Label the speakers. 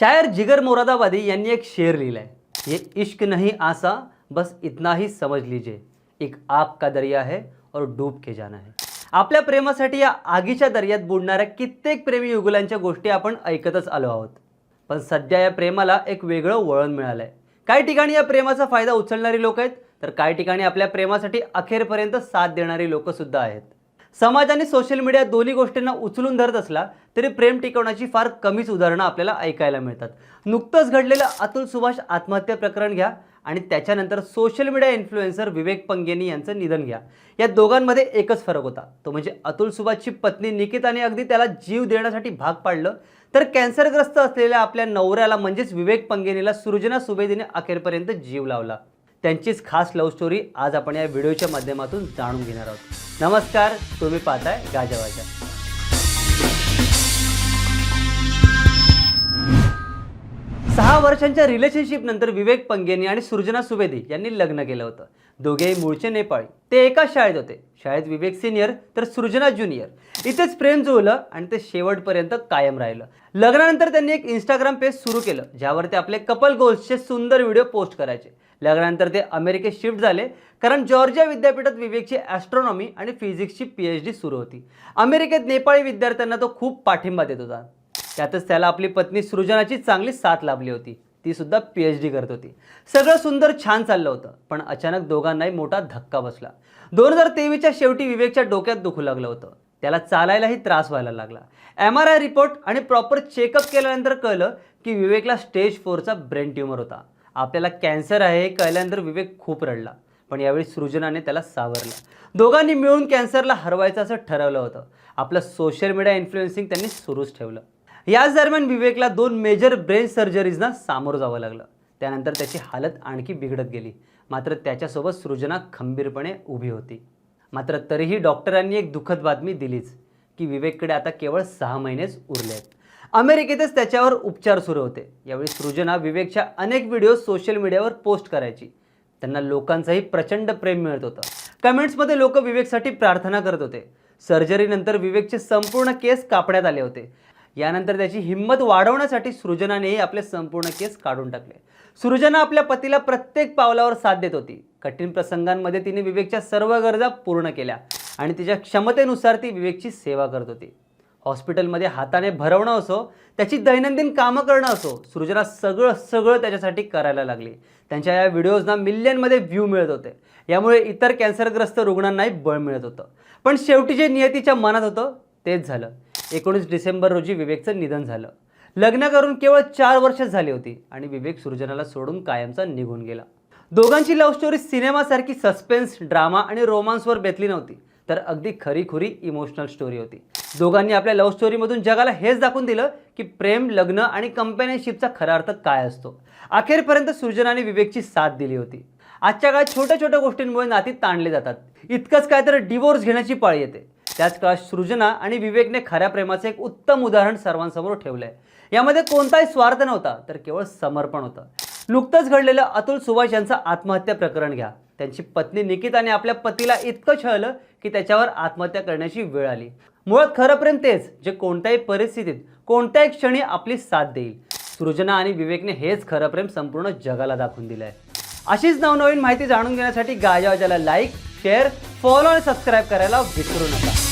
Speaker 1: शायर जिगर मोरादाबादी यांनी एक शेर लिहिलाय. ये इश्क नहीं आसा बस इतना ही समझ लीजिए. एक आग का दर्या है और डूब के जाना है. आपल्या प्रेमासाठी या आगीच्या दर्यात बुडणाऱ्या कित्येक प्रेमी युगुलांच्या गोष्टी आपण ऐकतच आलो आहोत. पण सध्या या प्रेमाला एक वेगळं वळण मिळालं आहे काही ठिकाणी या प्रेमाचा फायदा उचलणारी लोक आहेत तर काही ठिकाणी आपल्या प्रेमासाठी अखेरपर्यंत साथ देणारी लोक सुद्धा आहेत. समाज आणि सोशल मीडिया दोन्ही गोष्टींना उचलून धरत असला तरी प्रेम टिकवण्याची फार कमीच उदाहरणं आपल्याला ऐकायला मिळतात. नुकतंच घडलेलं अतुल सुभाष आत्महत्या प्रकरण घ्या आणि त्याच्यानंतर social media influencer Vivek Pangeni यांचं निधन घ्या. या दोघांमध्ये एकच फरक होता. तो म्हणजे अतुल सुभाषची पत्नी निकिताने अगदी त्याला जीव देण्यासाठी भाग पाडलं तर कॅन्सरग्रस्त असलेल्या आपल्या नवऱ्याला म्हणजेच विवेक पंगेनीला सृजना सुबेदीने अखेरपर्यंत जीव लावला. त्यांचीच खास लव्ह स्टोरी आज आपण या व्हिडिओच्या माध्यमातून जाणून घेणार आहोत. नमस्कार तुम्ही पाहताय गाजावाजा सहा वर्षांच्या रिलेशनशिप नंतर विवेक पंगेनी आणि सृजना सुवेदी यांनी लग्न केलं होतं. दोघेही मूळचे नेपाळी. ते एकाच शाळेत होते. शाळेत विवेक सिनियर तर सृजना ज्युनियर इथेच प्रेम जुळलं आणि ते शेवटपर्यंत कायम राहिलं. लग्नानंतर त्यांनी एक इंस्टाग्राम पेज सुरू केलं ज्यावर ते आपले कपल गोल्सचे सुंदर व्हिडिओ पोस्ट करायचे. लग्नानंतर ते अमेरिकेत शिफ्ट झाले कारण जॉर्जिया विद्यापीठात विवेकची ॲस्ट्रॉनॉमी आणि फिजिक्सची पी एच डी सुरू होती. अमेरिकेत नेपाळी विद्यार्थ्यांना तो खूप पाठिंबा देत होता. त्यातच त्याला आपली पत्नी सृजनाची चांगली साथ लाभली होती. ती सुद्धा पी एच डी करत होती. सगळं सुंदर छान चाललं होतं पण अचानक दोघांनाही मोठा धक्का बसला. दोन हजार तेवीसच्या शेवटी विवेकच्या डोक्यात दुखू लागलं होतं. त्याला चालायलाही त्रास व्हायला लागला. एम आर आय रिपोर्ट आणि प्रॉपर चेकअप केल्यानंतर कळलं की विवेकला स्टेज फोरचा ब्रेन ट्युमर होता. आपल्याला कॅन्सर आहे हे कळल्यानंतर विवेक खूप रडला. पण यावेळी सृजनाने त्याला सावरलं. दोघांनी मिळून कॅन्सरला हरवायचं असं ठरवलं होतं. आपलं सोशल मीडिया इन्फ्लुएन्सिंग त्यांनी सुरूच ठेवलं. याच दरम्यान विवेकला दोन मेजर ब्रेन सर्जरीजना सामोरं जावं लागलं. त्यानंतर त्याची हालत आणखी बिघडत गेली. मात्र त्याच्यासोबत सृजना खंबीरपणे उभी होती. मात्र तरीही डॉक्टरांनी एक दुःखद बातमी दिलीच की विवेककडे आता केवळ सहा महिनेच उरले आहेत अमेरिकेतच त्याच्यावर उपचार सुरू होते. यावेळी सृजना विवेकच्या अनेक व्हिडिओ सोशल मीडियावर पोस्ट करायची. त्यांना लोकांचंही प्रचंड प्रेम मिळत होतं. कमेंट्समध्ये लोक विवेकसाठी प्रार्थना करत होते. सर्जरीनंतर विवेकचे संपूर्ण केस कापण्यात आले होते. यानंतर त्याची हिंमत वाढवण्यासाठी सृजनानेही आपले संपूर्ण केस काढून टाकले. सृजना आपल्या पतीला प्रत्येक पावलावर साथ देत होती. कठीण प्रसंगांमध्ये तिने विवेकच्या सर्व गरजा पूर्ण केल्या आणि तिच्या क्षमतेनुसार ती विवेकची सेवा करत होती. हॉस्पिटलमध्ये हाताने भरवणं असो त्याची दैनंदिन कामं करणं असो सृजना सगळं सगळं त्याच्यासाठी करायला लागली. त्यांच्या या व्हिडिओजना मिलियनमध्ये व्ह्यू मिळत होते. यामुळे इतर कॅन्सरग्रस्त रुग्णांनाही बळ मिळत होतं. पण शेवटी जे नियतीच्या मनात होतं तेच झालं. एकोणीस डिसेंबर रोजी विवेकचं निधन झालं. लग्न करून केवळ चार वर्ष झाली होती आणि विवेक सृजनाला सोडून कायमचा निघून गेला. दोघांची लव्ह स्टोरी सिनेमासारखी सस्पेन्स ड्रामा आणि रोमांसवर बेतली नव्हती. तर अगदी खरीखुरी इमोशनल स्टोरी होती. दोघांनी आपल्या लव्ह स्टोरीमधून जगाला हेच दाखवून दिलं की प्रेम लग्न आणि कंपॅनियनशिपचा खरा अर्थ काय असतो. अखेरपर्यंत सृजनाने विवेकची साथ दिली होती. आजच्या काळात छोट्या छोट्या गोष्टींमुळे नाती ताणले जातात. इतकंच काय तर डिवोर्स घेण्याची पाळी येते. त्याच काळात सृजना आणि विवेकने खऱ्या प्रेमाचं एक उत्तम उदाहरण सर्वांसमोर ठेवलंय. यामध्ये कोणताही स्वार्थ नव्हता तर केवळ समर्पण होतं. नुकतंच घडलेलं अतुल सुभाष यांचं आत्महत्या प्रकरण घ्या. त्यांची पत्नी निकिताने आपल्या पतीला इतकं छळलं की त्याच्यावर आत्महत्या करण्याची वेळ आली. मुळात खरं प्रेम तेच जे कोणत्याही परिस्थितीत कोणत्याही क्षणी आपली साथ देईल. सृजना आणि विवेकने हेच खरं प्रेम संपूर्ण जगाला दाखवून दिलं आहे अशीच नवनवीन माहिती जाणून घेण्यासाठी गाजावाजाला लाईक शेअर फॉलो आणि सबस्क्राईब करायला विसरू नका.